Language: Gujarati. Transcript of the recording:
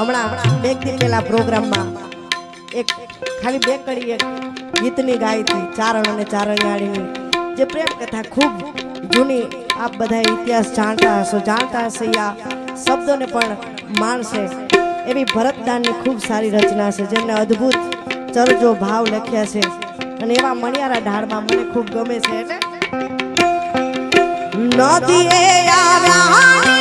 હમણાં બે દિન પહેલા પ્રોગ્રામમાં એક ખાલી બે કડી એક ગીતની ગાઈ હતી ચારણ અને ચારણિયાળીની જે પ્રેમ કથા ખૂબ જૂની, આપ બધા ઇતિહાસ જાણતા હશો, જાણતા હશે આ શબ્દોને પણ માણશે. એવી ભરતદાનની ખૂબ સારી રચના છે, જેમને અદ્ભુત ચરજો ભાવ લખ્યા છે. અને એવા મણિયારા ઢાળમાં મને ખૂબ ગમે છે. એટલે નદીએ આવ્યા